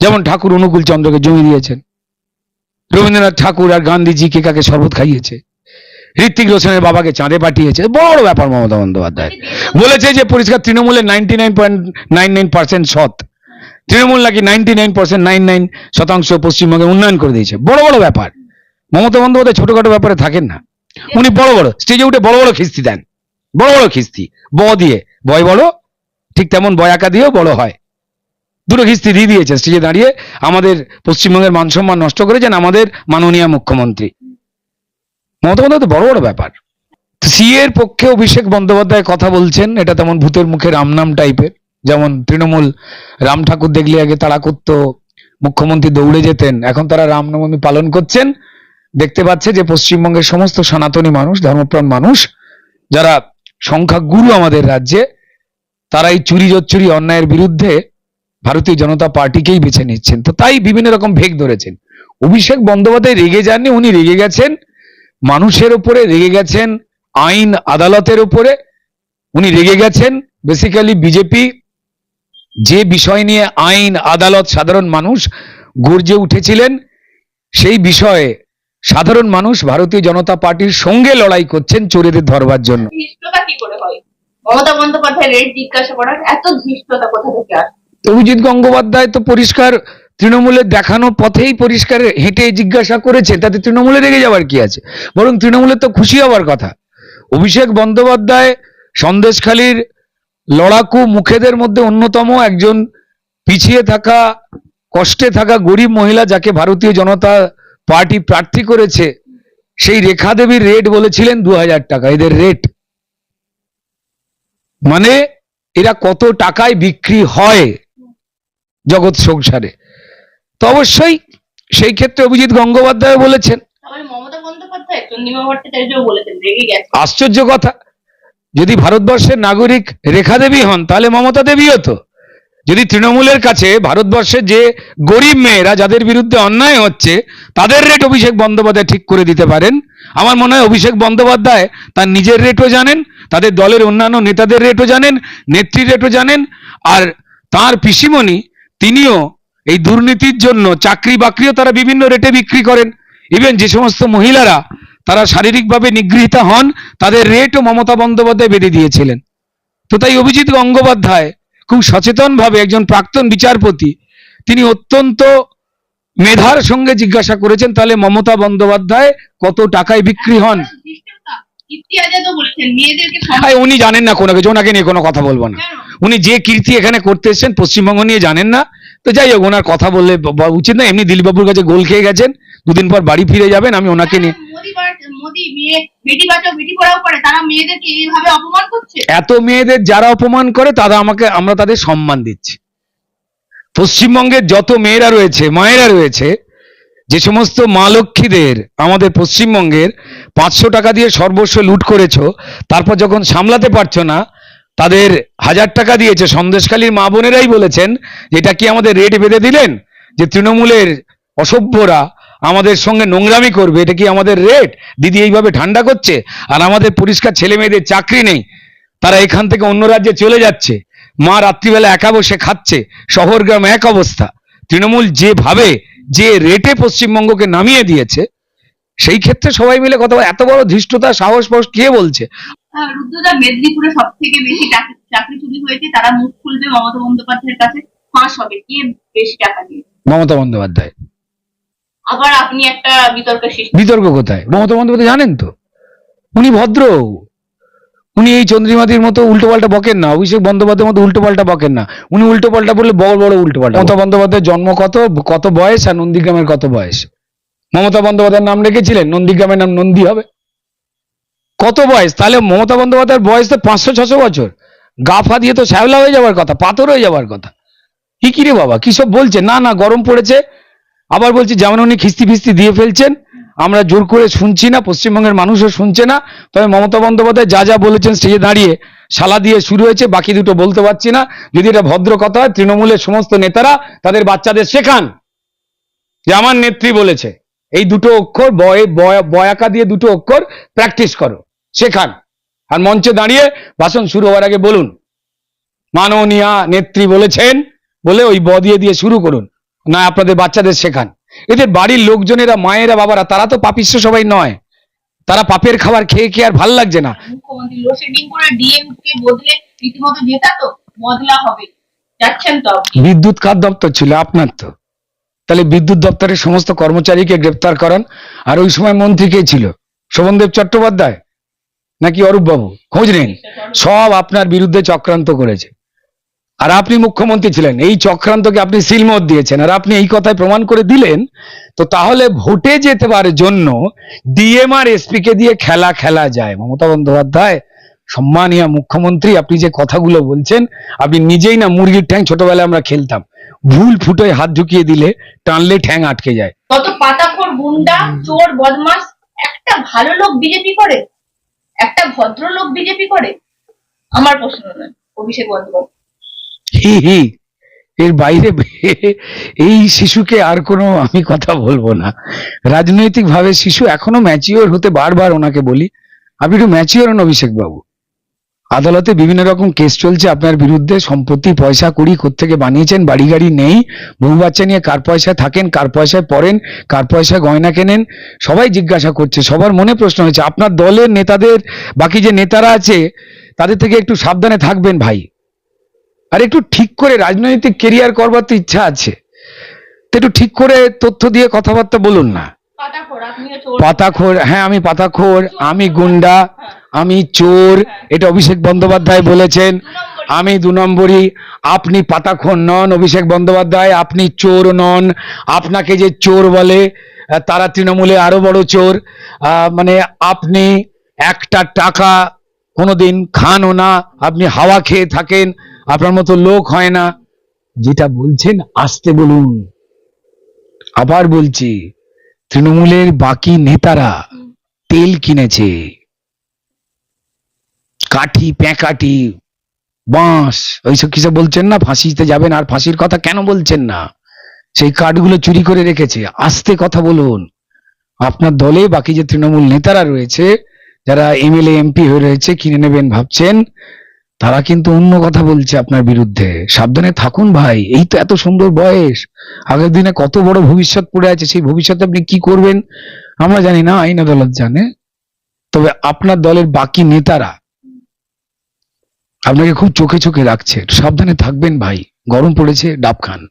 যেমন ঠাকুর অনুকূল চন্দ্রকে জমি দিয়েছেন, রবীন্দ্রনাথ ঠাকুর আর গান্ধীজি কে কাকে শরবত খাইয়েছে ঋত্বিক রোশনের বাবাকে চাঁদে পাঠিয়েছে, বড় ব্যাপার মমতা বন্দ্যোপাধ্যায়। বলেছে যে পরিষ্কার তৃণমূলের ninety nine point nine nine percent সৎ, তৃণমূল নাকি ninety nine percent nine nine শতাংশ পশ্চিমবঙ্গে উন্নয়ন করে দিয়েছে। বড় বড় ব্যাপার। মমতা বন্দ্যোপাধ্যায় ছোটখাটো ব্যাপারে থাকেন না। উনি বড় বড় স্টেজে উঠে বড় বড় খিস্তি দেন। বড় বড় খিস্তি। ব দিয়ে, বয় বড় ঠিক তেমন বয়াকা দিয়েও বড় হয়। দুটো খিস্তি দিয়ে দিয়েছে স্টেজে দাঁড়িয়ে আমাদের পশ্চিমবঙ্গের মান সম্মান নষ্ট করেছেন আমাদের মাননীয় মুখ্যমন্ত্রী। মমতা বন্দ্যোপাধ্যায় বড় বড় ব্যাপার। সি এর পক্ষে অভিষেক বন্দ্যোপাধ্যায় কথা বলছেন, এটা তেমন ভূতের মুখে রামনাম টাইপের। যেমন তৃণমূল রাম ঠাকুর দেখলে আগে তারা করতো, মুখ্যমন্ত্রী দৌড়ে যেতেন, এখন তারা রামনবমী পালন করছেন। দেখতে পাচ্ছে যে পশ্চিমবঙ্গের সমস্ত সনাতনী মানুষ, ধর্মপ্রাণ মানুষ, যারা সংখ্যা গুরু আমাদের রাজ্যে তারা এই চুরি জচ্চুরি অন্যায়ের বিরুদ্ধে ভারতীয় জনতা পার্টিকেই বেছে নিচ্ছেন। তো তাই বিভিন্ন রকম ভেগ ধরেছেন। অভিষেক বন্দ্যোপাধ্যায় রেগে যাননি, উনি রেগে গেছেন। মানুষের উপরে রেগে গেছেন, আইন, আদালতের উপরে উনি রেগে গেছেন। বেসিক্যালি বিজেপি যে বিষয় নিয়ে আইন, আদালত সাধারণ মানুষ গর্জে উঠেছিলেন, সেই বিষয়ে সাধারণ মানুষ ভারতীয় জনতা পার্টির সঙ্গে লড়াই করছেন চোরেদের ধরবার জন্য। ধৃষ্টতা কি করে হয়? মমতা বন্দ্যোপাধ্যায় রেট জিজ্ঞাসা করার এত ধৃষ্টতা কোথা থেকে আসে? অভিজিৎ গঙ্গোপাধ্যায় তো পরিষ্কার তৃণমূলের দেখানো পথেই পরিষ্কার হেঁটে জিজ্ঞাসা করেছে, তাতে তৃণমূলে রেগে যাওয়ার কি আছে? বরং তৃণমূলের তো খুশি হওয়ার কথা। অভিষেক বন্দ্যোপাধ্যায় সন্দেশখালীর লড়াকু মুখেদের মধ্যে অন্যতম একজন পিছিয়ে থাকা, কষ্টে থাকা গরিব মহিলা যাকে ভারতীয় জনতা পার্টি প্রার্থী করেছে, সেই রেখা দেবীর রেট বলেছিলেন দু হাজার টাকা, এদের রেট মানে এরা কত টাকায় বিক্রি হয়? জগৎ সংসারে। তো অবশ্যই সেই ক্ষেত্রে অভিজিৎ গঙ্গোপাধ্যায় বলেছেন। আশ্চর্য কথা যদি ভারতবর্ষের নাগরিক রেখা দেবী হন তাহলে মমতা দেবী হতো যদি তৃণমূলের কাছে ভারতবর্ষের যে গরিব মেয়েরা যাদের বিরুদ্ধে অন্যায় হচ্ছে তাদের রেট অভিষেক বন্দ্যোপাধ্যায় ঠিক করে দিতে পারেন। আমার মনে হয় অভিষেক বন্দ্যোপাধ্যায় তার নিজের রেটও জানেন তাদের দলের অন্যান্য নেতাদের রেটও জানেন নেত্রীর রেটও জানেন আর তার পিসিমণি তিনিও এই দুর্নীতির জন্য চাকরি বাকরিও তারা বিভিন্ন রেটে বিক্রি করেন। ইভেন যে সমস্ত মহিলারা তারা শারীরিকভাবে নিগৃহীতা হন তাদের রেটও মমতা বন্দ্যোপাধ্যায় বেঁধে দিয়েছিলেন। তো তাই অভিজিৎ গঙ্গোপাধ্যায় খুব সচেতনভাবে একজন প্রাক্তন বিচারপতি তিনি অত্যন্ত মেধার সঙ্গে জিজ্ঞাসা করেছেন তাহলে মমতা বন্দ্যোপাধ্যায় কত টাকায় বিক্রি হন? উনি জানেন না কোনো কিছু ওনাকে নিয়ে কোনো কথা বলব না। উনি যে কীর্তি এখানে করতে এসেছেন পশ্চিমবঙ্গ নিয়ে জানেন না। তো যাই হোক ওনার কথা বললে উচিত না এমনি দিলীপবাবুর কাছে গোল খেয়ে গেছেন দুদিন পর বাড়ি ফিরে যাবেন আমি ওনাকে নিয়ে এত মেয়েদের যারা অপমান করে তারা আমাকে আমরা তাদের সম্মান দিচ্ছি। পশ্চিমবঙ্গের যত মেয়েরা রয়েছে মায়েরা রয়েছে যে সমস্ত মা লক্ষ্মীদের আমাদের পশ্চিমবঙ্গের পাঁচশো টাকা দিয়ে সর্বস্ব লুট করেছ তারপর যখন সামলাতে পারছ না তাদের হাজার টাকা দিয়েছে। সন্দেশখালীর মা বোনেরাই বলেছেন এটা কি আমাদের রেট বেঁধে দিলেন? যে তৃণমূলের অসভ্যরা আমাদের সঙ্গে নোংরামি করবে, এটা কি আমাদের রেট? দিদি এইভাবে ঠান্ডা করছে? আর আমাদের পরিষ্কার ছেলে মেয়েদের চাকরি নেই। তারা এখান থেকে অন্য রাজ্যে চলে যাচ্ছে। মা রাত্রিবেলা একা বসে খাচ্ছে। শহর গ্রাম এক অবস্থা। তৃণমূল যেভাবে যে রেটে পশ্চিমবঙ্গকে নামিয়ে দিয়েছে, সেই ক্ষেত্রে সবাই মিলে কথা এত বড় ধৃষ্টতা, সাহস ফাহস কে বলছে? রুদ্রদা মেদিনীপুরে সব থেকে বেশি চাকরি চাকরি চুরি হয়েছে তারা মুখ খুলবে মমতা বন্দ্যোপাধ্যায়ের কাছে। ফাঁস হবে কে বেশি টাকা দিয়ে। মমতা বন্দ্যোপাধ্যায়? আবার আপনি একটা বিতর্কের সৃষ্টি বিতর্ক কোথায়? মমতা বন্দ্যোপাধ্যায় জানেন তো? উনি ভদ্র। উনি এই চন্দ্রিমাদির মতো উল্টো পাল্টা বকেন না। অভিষেক বন্দ্যোপাধ্যায়ের মতো উল্টো পাল্টা বকেন না। উনি উল্টো পাল্টা বললে বড় বড় উল্টো পাল্টা মমতা বন্দ্যোপাধ্যায়ের জন্ম কত কত বয়স আর নন্দীগ্রামের কত বয়স? মমতা বন্দ্যোপাধ্যায়ের নাম রেখেছিলেন নন্দীগ্রামের নাম নন্দী হবে? কত বয়স? তাহলে মমতা বন্দ্যোপাধ্যায়ের বয়স তো পাঁচশো, ছশো বছর। গাফা দিয়ে তো শ্যাওলা হয়ে যাওয়ার কথা, পাথর হয়ে যাওয়ার কথা। কি কি রে বাবা, কি সব বলছে? না না, গরম পড়েছে। আবার বলছি, যেমন উনি খিস্তি ফিস্তি দিয়ে ফেলছেন, আমরা জোর করে শুনছি না, পশ্চিমবঙ্গের মানুষও শুনছে না। তবে মমতা বন্দ্যোপাধ্যায় যা যা বলেছেন, স্টেজে দাঁড়িয়ে শালা দিয়ে শুরু হয়েছে, বাকি দুটো বলতে পারছি না। যদি এটা ভদ্র কথা হয়, তৃণমূলের সমস্ত নেতারা তাদের বাচ্চাদের শেখান যে আমার নেত্রী বলেছে। এই দুটো অক্ষর, বয়- বয়াকা দিয়ে দুটো অক্ষর প্র্যাকটিস করো। শেখান আর মঞ্চে দাঁড়িয়ে ভাষণ শুরু হওয়ার আগে বলুন। মাননীয়া নেত্রী বলেছেন বলে ওই ব দিয়ে দিয়ে শুরু করুন। না আপনাদের বাচ্চাদের শেখান। এদের বাড়ির লোকজনেরা মায়েরা বাবারা তারা তো পাপিষ্ঠ সবাই নয়। তারা পাপের খাবার খেয়ে খেয়ে আর ভালো লাগছে না। বিদ্যুৎ কার দপ্তর ছিল? আপনার তো। তাহলে বিদ্যুৎ দপ্তরের সমস্ত কর্মচারীকে গ্রেপ্তার করান। আর ওই সময় মন্ত্রী কে ছিল? শোভনদেব চট্টোপাধ্যায়? নাকি অরূপ বাবু খোঁজ নেন। সব আপনার বিরুদ্ধে চক্রান্ত করেছে। আর আপনি মুখ্যমন্ত্রী ছিলেন, এই চক্রান্তকে আপনি সিলমত দিয়েছেন। আর আপনি এই কথায় প্রমাণ করে দিলেন, তো তাহলে ভোটে যেতে পারে জন্য ডিএম আর এসপি কে দিয়ে খেলা খেলা যায়। মমতা বন্দ্যোপাধ্যায়, সম্মানীয় মুখ্যমন্ত্রী, আপনি যে কথাগুলো বলছেন, আপনি নিজেই না মুরগির ঠ্যাং, ছোটবেলায় আমরা খেলতাম। ভুল ফুটোয় হাত ঢুকিয়ে দিলে টানলে ঠ্যাং আটকে যায়। কত পাতাখোর গুন্ডা, চোর বদমাস একটা ভালো লোক বিজেপি করে? একটা ভদ্রলোক বিজেপি করে? আমার প্রশ্ন নয়, অভিষেক বন্দ্যোপাধ্যায়। এর বাইরে এই শিশুকে আর কোনো আমি কথা বলব না। রাজনৈতিক ভাবে শিশু এখনও ম্যাচিওর হতে বারবার ওনাকে বলি। আপনি একটু ম্যাচিওর অভিষেক বাবু আদালতে বিভিন্ন রকম কেস চলছে আপনার বিরুদ্ধে, সম্পত্তি, পয়সা, কুড়ি থেকে বানিয়েছেন বাড়ি গাড়ি নেই বউ বাচ্চা নিয়ে কার পয়সায় থাকেন, কার পয়সায় পড়েন, কার পয়সায় গয়না কেনেন, সবাই জিজ্ঞাসা করছে, সবার মনে প্রশ্ন হয়েছে, আপনার দলের নেতাদের, বাকি যে নেতারা আছে, তাদের থেকে একটু সাবধানে থাকবেন ভাই। আর একটু ঠিক করে রাজনৈতিক কেরিয়ার করবার তো ইচ্ছা আছে। তো একটু ঠিক করে তথ্য দিয়ে কথাবার্তা বলুন না। পাতাখোর হ্যাঁ আমি পাতাখোর আমি গুন্ডা আমি চোর এটা অভিষেক বন্দ্যোপাধ্যায় বলেছেন। আমি দু নম্বরই আপনি পাতাখোর নন অভিষেক বন্দ্যোপাধ্যায় আপনি চোর নন। আপনাকে যে চোর বলে তারা তৃণমূলে আরও বড় চোর আহ, মানে আপনি একটা টাকা কোনোদিন খানও না আপনি হাওয়া খেয়ে থাকেন আপনার মতো লোক হয় না। যেটা বলছেন আসতে বলুন। আবার বলছি তৃণমূলের বাকি নেতারা তেল কিনেছে। কাঠি প্যাঁকাটি বাঁশ ওইসব কিসব বলছেন না? ফাঁসিতে যাবেন আর ফাঁসির কথা কেন বলছেন না? সেই কার্ডগুলো চুরি করে রেখেছে। আস্তে কথা বলুন। আপনার দলে বাকি যে তৃণমূল নেতারা রয়েছে যারা এমএলএ এমপি হয়ে রয়েছে কিনে নেবেন ভাবছেন তারা কিন্তু অন্য কথা বলছে আপনার বিরুদ্ধে। সাবধানে থাকুন ভাই, এই তো এত সুন্দর বয়স। আগের দিনে কত বড় ভবিষ্যৎ পড়ে আছে, সেই ভবিষ্যতে আপনি কি করবেন? আমরা জানি না, আইন আদালত জানে। তবে আপনার দলের বাকি নেতারা আপনাকে খুব চোখে চোখে রাখছে। সাবধানে থাকবেন ভাই, গরম পড়েছে, ডাব খান।